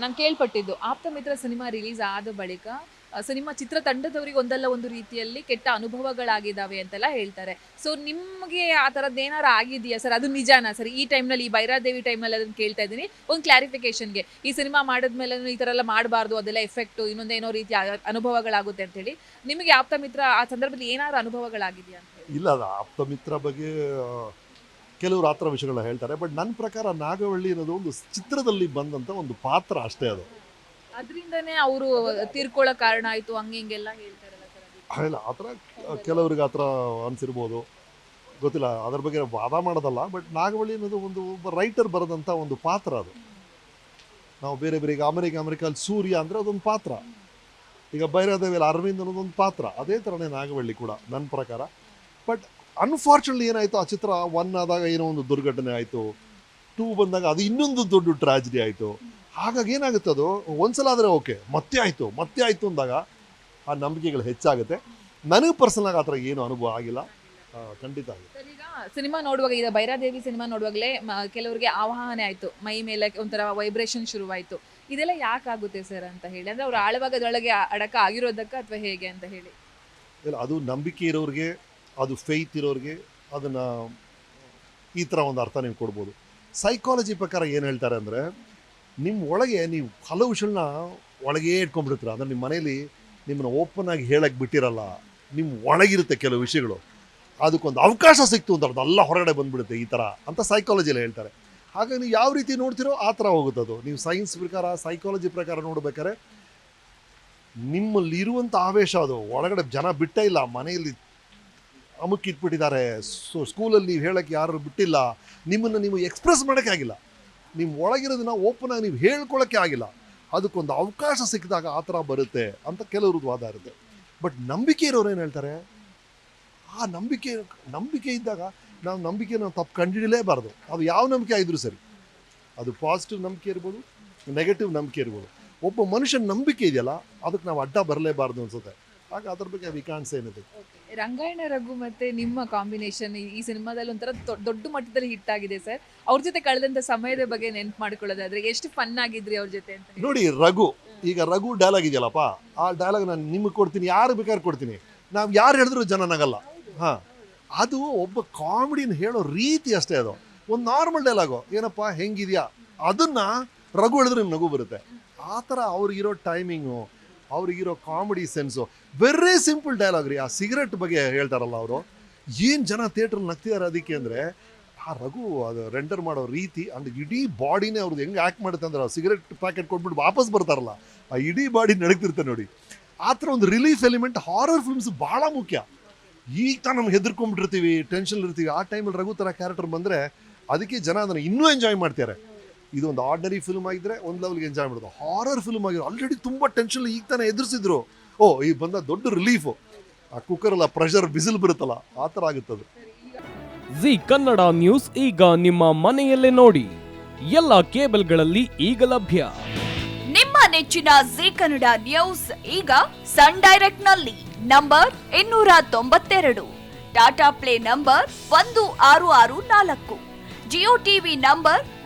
ನಾನು ಕೇಳ್ಪಟ್ಟಿದ್ದು. ಆಪ್ತ ಮಿತ್ರ cinema release ಆದ ಬಳಿಕ ಸಿನಿಮಾ ಸಿನಿಮಾ ಚಿತ್ರತಂಡದವರಿಗೆ ಒಂದಲ್ಲ ಒಂದು ರೀತಿಯಲ್ಲಿ ಕೆಟ್ಟ ಅನುಭವಗಳಾಗಿದ್ದಾವೆ ಅಂತೆಲ್ಲ ಹೇಳ್ತಾರೆ. ಸೊ ನಿಮಗೆ ಆ ಥರದ್ದು ಏನಾರು ಆಗಿದೆಯಾ ಸರ್? ಅದು ನಿಜಾನಾ ಸರ್? ಈ ಟೈಮ್ನಲ್ಲಿ, ಈ ಬೈರಾದೇವಿ ಟೈಮಲ್ಲಿ ಅದನ್ನು ಕೇಳ್ತಾ ಇದ್ದೀನಿ. ಒಂದು ಕ್ಲಾರಿಫಿಕೇಶನ್ಗೆ ಈ ಸಿನಿಮಾ ಮಾಡಿದ್ಮೇಲೆ ಈ ಥರ ಎಲ್ಲ ಮಾಡಬಾರ್ದು, ಅದೆಲ್ಲ ಎಫೆಕ್ಟು ಇನ್ನೊಂದೇನೋ ರೀತಿ ಅನುಭವಗಳಾಗುತ್ತೆ ಅಂತೇಳಿ. ನಿಮಗೆ ಆಪ್ತ ಮಿತ್ರ ಆ ಸಂದರ್ಭದಲ್ಲಿ ಏನಾದ್ರು ಅನುಭವಗಳಾಗಿದೆಯಾ ಅಂತ ಇಲ್ಲ, ಅದು ಆಪ್ತ ಮಿತ್ರ ಬಗ್ಗೆ ಕೆಲವರು ಆ ಥರ ವಿಷಯಗಳನ್ನ ಹೇಳ್ತಾರೆ. ಬಟ್ ನನ್ನ ಪ್ರಕಾರ ನಾಗವಳ್ಳಿ ಅನ್ನೋದು ಒಂದು ಚಿತ್ರದಲ್ಲಿ ಬಂದಂಥ ಒಂದು ಪಾತ್ರ ಅಷ್ಟೇ ಅದು. ಅದರಿಂದನೇ ಅವರು ತೀರ್ಕೊಳ್ಳೋ ಕಾರಣ ಆಯಿತು ಹಂಗೆ ಹಿಂಗೆಲ್ಲ ಹೇಳ್ತಾರಲ್ಲ ಸರ್. ಇಲ್ಲ ಆ ಥರ ಕೆಲವರಿಗೆ ಆ ಥರ ಅನಿಸಿರ್ಬೋದು. ಗೊತ್ತಿಲ್ಲ ಅದ್ರ ಬಗ್ಗೆ ವಾದ ಮಾಡೋದಲ್ಲ ಬಟ್ ನಾಗವಳ್ಳಿ ಅನ್ನೋದು ಒಂದು ಒಬ್ಬ ರೈಟರ್ ಬರೆದಂಥ ಒಂದು ಪಾತ್ರ ಅದು. ನಾವು ಬೇರೆ ಬೇರೆ ಈಗ ಅಮೆರಿಕ ಅಮೆರಿಕಲ್ಲಿ ಸೂರ್ಯ ಅಂದರೆ ಅದೊಂದು ಪಾತ್ರ. ಈಗ ಬೈರಾದೇವಿಯಲ್ಲಿ ಅರವಿಂದ್ ಅನ್ನೋದೊಂದು ಪಾತ್ರ. ಅದೇ ಥರನೇ ನಾಗವಳ್ಳಿ ಕೂಡ ನನ್ನ ಪ್ರಕಾರ. ಬಟ್ ಅನ್ಫಾರ್ಚುನೇಟ್ಲಿ ಏನಾಯಿತು? ಆ ಚಿತ್ರ ಒನ್ ಆದಾಗ ಏನೋ ಒಂದು ದುರ್ಘಟನೆ ಆಯಿತು. ಟೂ ಬಂದಾಗ ಅದು ಇನ್ನೊಂದು ದೊಡ್ಡ ಟ್ರಾಜಿಡಿ ಆಯಿತು. ಹಾಗಾಗಿ ಏನಾಗುತ್ತೆ ಅದು? ಒಂದ್ಸಲ ಆದರೆ ಓಕೆ ಮತ್ತೆ ಆಯಿತು ಮತ್ತೆ ಆಯಿತು ಅಂದಾಗ ಆ ನಂಬಿಕೆಗಳು ಹೆಚ್ಚಾಗುತ್ತೆ. ನನಗೆ ಪರ್ಸನಲ್ ಆ ಥರ ಏನು ಅನುಭವ ಆಗಿಲ್ಲ. ಖಂಡಿತ ಆಗಿದೆ ಸಿನಿಮಾ ನೋಡುವಾಗ ಈಗ ಬೈರಾದೇವಿ ಸಿನಿಮಾ ನೋಡುವಾಗಲೇ ಕೆಲವರಿಗೆ ಆವಾಹನೆ ಆಯಿತು. ಮೈ ಮೇಲೆ ಒಂಥರ ವೈಬ್ರೇಷನ್ ಶುರುವಾಯಿತು. ಇದೆಲ್ಲ ಯಾಕಾಗುತ್ತೆ ಸರ್ ಅಂತ ಹೇಳಿ? ಅಂದರೆ ಅವ್ರು ಆಳವಾಗದೊಳಗೆ ಅಡಕ ಆಗಿರೋದಕ್ಕೆ ಅಥವಾ ಹೇಗೆ ಅಂತ ಹೇಳಿ? ಇಲ್ಲ ಅದು ನಂಬಿಕೆ ಇರೋರಿಗೆ ಅದು ಫೇತ್ ಇರೋರಿಗೆ ಅದನ್ನು ಈ ಥರ ಒಂದು ಅರ್ಥ ನೀವು ಕೊಡ್ಬೋದು. ಸೈಕಾಲಜಿ ಪ್ರಕಾರ ಏನು ಹೇಳ್ತಾರೆ ಅಂದರೆ ನಿಮ್ಮ ಒಳಗೆ ನೀವು ಹಲವು ವಿಷಯಗಳನ್ನ ಒಳಗೇ ಇಟ್ಕೊಂಡ್ಬಿಡ್ತೀರ. ಅಂದರೆ ನಿಮ್ಮ ಮನೇಲಿ ನಿಮ್ಮನ್ನು ಓಪನ್ ಆಗಿ ಹೇಳಕ್ಕೆ ಬಿಟ್ಟಿರಲ್ಲ ನಿಮ್ಮ ಒಳಗಿರುತ್ತೆ ಕೆಲವು ವಿಷಯಗಳು. ಅದಕ್ಕೊಂದು ಅವಕಾಶ ಸಿಕ್ತು ಅಂತ ಅದೆಲ್ಲ ಹೊರಗಡೆ ಬಂದ್ಬಿಡುತ್ತೆ ಈ ಥರ ಅಂತ ಸೈಕಾಲಜಿಯಲ್ಲಿ ಹೇಳ್ತಾರೆ. ಹಾಗಾಗಿ ನೀವು ಯಾವ ರೀತಿ ನೋಡ್ತೀರೋ ಆ ಥರ ಹೋಗುತ್ತೆ ಅದು. ನೀವು ಸೈನ್ಸ್ ಪ್ರಕಾರ ಸೈಕಾಲಜಿ ಪ್ರಕಾರ ನೋಡ್ಬೇಕಾದ್ರೆ ನಿಮ್ಮಲ್ಲಿ ಇರುವಂಥ ಆವೇಶ ಅದು. ಒಳಗಡೆ ಜನ ಬಿಟ್ಟೇ ಇಲ್ಲ, ಮನೆಯಲ್ಲಿ ಅಮುಕ್ಕಿಟ್ಬಿಟ್ಟಿದ್ದಾರೆ ಸೊ ಸ್ಕೂಲಲ್ಲಿ ಹೇಳೋಕ್ಕೆ ಯಾರು ಬಿಟ್ಟಿಲ್ಲ. ನಿಮ್ಮನ್ನು ನೀವು ಎಕ್ಸ್ಪ್ರೆಸ್ ಮಾಡೋಕ್ಕೆ ಆಗಿಲ್ಲ. ನಿಮ್ಮ ಒಳಗಿರೋದನ್ನ ಓಪನ್ ಆಗಿ ನೀವು ಹೇಳ್ಕೊಳ್ಳೋಕ್ಕೆ ಆಗಿಲ್ಲ. ಅದಕ್ಕೊಂದು ಅವಕಾಶ ಸಿಕ್ಕಿದಾಗ ಆ ಥರ ಬರುತ್ತೆ ಅಂತ ಕೆಲವ್ರದ್ದು ವಾದ ಇರುತ್ತೆ. ಬಟ್ ನಂಬಿಕೆ ಇರೋರು ಏನು ಹೇಳ್ತಾರೆ? ಆ ನಂಬಿಕೆ ನಂಬಿಕೆ ಇದ್ದಾಗ ನಾವು ನಂಬಿಕೆ ನಾವು ತಪ್ಪು ಕಂಡುಹಿಡಲೇಬಾರ್ದು ಅದು ಯಾವ ನಂಬಿಕೆ ಆಗಿದ್ರು ಸರಿ. ಅದು ಪಾಸಿಟಿವ್ ನಂಬಿಕೆ ಇರ್ಬೋದು ನೆಗೆಟಿವ್ ನಂಬಿಕೆ ಇರ್ಬೋದು. ಒಬ್ಬ ಮನುಷ್ಯನ ನಂಬಿಕೆ ಇದೆಯಲ್ಲ, ಅದಕ್ಕೆ ನಾವು ಅಡ್ಡ ಬರಲೇಬಾರ್ದು ಅನ್ಸುತ್ತೆ. ಹಾಗೆ ಅದ್ರ ಬಗ್ಗೆ ವಿ ಏನಿದೆ ರಂಗಾಯಣ ರಘು ಮತ್ತೆ ನಿಮ್ಮ ಕಾಂಬಿನೇಷನ್ ಈ ಸಿನಿಮಾದಲ್ಲಿ ಒಂಥರ ದೊಡ್ಡ ಮಟ್ಟದಲ್ಲಿ ಹಿಟ್ ಆಗಿದೆ ಸರ್. ಅವ್ರ ಜೊತೆ ಕಳೆದಂತ ಸಮಯದ ಬಗ್ಗೆ ನೆನ್ಪು ಮಾಡ್ಕೊಳ್ಳೋದಾದ್ರೆ ಎಷ್ಟು ಫನ್ ಆಗಿದ್ರಿ ಅವ್ರ ಜೊತೆ ಅಂತ ನೋಡಿ, ರಘು, ಈಗ ರಘು ಡೈಲಾಗ್ ಇದೆಯಲ್ಲಪ್ಪ, ಆ ಡೈಲಾಗ್ ನಾನು ನಿಮಗೆ ಕೊಡ್ತೀನಿ, ಯಾರು ಬೇಕಾದ್ರೆ ಕೊಡ್ತೀನಿ. ನಾವು ಯಾರು ಹೇಳಿದ್ರು ಜನ ನಗಲ್ಲ ಹಾಂ. ಅದು ಒಬ್ಬ ಕಾಮಿಡಿನ ಹೇಳೋ ರೀತಿ ಅಷ್ಟೇ ಅದು. ಒಂದು ನಾರ್ಮಲ್ ಡೈಲಾಗು ಏನಪ್ಪ, ಹೆಂಗಿದೆಯಾ? ಅದನ್ನ ರಘು ಹೇಳಿದ್ರೆ ನಗು ಬರುತ್ತೆ. ಆ ಥರ ಅವ್ರಿಗಿರೋ timing ಅವ್ರಿಗಿರೋ comedy sense very simple dialogue ರೀ. ಆ ಸಿಗರೆಟ್ ಬಗ್ಗೆ ಹೇಳ್ತಾರಲ್ಲ ಅವರು. ಏನು ಜನ ಥಿಯೇಟ್ರಲ್ಲಿ ನಗ್ತಿದ್ದಾರೆ ಅದಕ್ಕೆ ಅಂದರೆ, ಆ ರಘು ಅದು ರೆಂಡರ್ ಮಾಡೋ ರೀತಿ ಅಂಡ್ ಇಡೀ ಬಾಡಿನೇ ಅವ್ರದ್ದು ಹೆಂಗೆ ಆ್ಯಕ್ಟ್ ಮಾಡುತ್ತೆ ಅಂದ್ರೆ ಸಿಗರೆಟ್ ಪ್ಯಾಕೆಟ್ ಕೊಟ್ಬಿಟ್ಟು ವಾಪಸ್ ಬರ್ತಾರಲ್ಲ, ಆ ಇಡೀ ಬಾಡಿ ನಡಗ್ತಿರ್ತಾರೆ ನೋಡಿ. ಆ ಥರ ಒಂದು ರಿಲೀಫ್ ಎಲಿಮೆಂಟ್ ಹಾರರ್ ಫಿಲ್ಮ್ಸ್ ಭಾಳ ಮುಖ್ಯ. ಈಗ ತಾನು ನಮ್ಗೆ ಹೆದರ್ಕೊಂಡ್ಬಿಟ್ಟಿರ್ತೀವಿ ಟೆನ್ಷನ್ ಇರ್ತೀವಿ, ಆ ಟೈಮಲ್ಲಿ ರಘು ಥರ ಕ್ಯಾರೆಕ್ಟರ್ ಬಂದರೆ, ಅದಕ್ಕೆ ಜನ ಅದನ್ನು ಇನ್ನೂ ಎಂಜಾಯ್ ಮಾಡ್ತಾರೆ ಇದು ಒಂದು ಆರ್ಡಿನರಿ ಫಿಲ್ಮ್ ಆಗಿದ್ರೆ ಒಂದು ಲೆವೆಲ್ಗೆ ಎಂಜಾಯ್ ಮಾಡೋದು ಹಾರರ್ ಫಿಲ್ಮ್ ಆಗಿರೋ ಆಲ್ರೆಡಿ ತುಂಬ ಟೆನ್ಷನ್ ಈಗ ತಾನೇ ಎದುರಿಸಿದ್ರು. ಓ ಈಗ ಬಂದ ದೊಡ್ಡ ರಿಲೀಫು ಆ ಕುಕ್ಕರಲ್ಲ ಪ್ರೆಷರ್ ಬಿಸಿಲು ಬರುತ್ತಲ್ಲ ಆ ಥರ ಆಗುತ್ತದೆ. ಜಿ ಕನ್ನಡ ನ್ಯೂಸ್ ಈಗ ನಿಮ್ಮ ಮನೆಯಲ್ಲೇ ನೋಡಿ. ಎಲ್ಲ ಕೇಬಲ್ಗಳಲ್ಲಿ ಈಗ ಲಭ್ಯ. ನಿಮ್ಮ ನೆಚ್ಚಿನ ಜಿ ಕನ್ನಡ ನ್ಯೂಸ್ ಈಗ ಸನ್ ಡೈರೆಕ್ಟ್ನಲ್ಲಿ ನಂಬರ್ ಇನ್ನೂರ ತೊಂಬತ್ತೆರಡು. ಟಾಟಾ ಪ್ಲೇ ನಂಬರ್ ಒಂದು ಆರು ಆರು ನಾಲ್ಕು. Jio TV number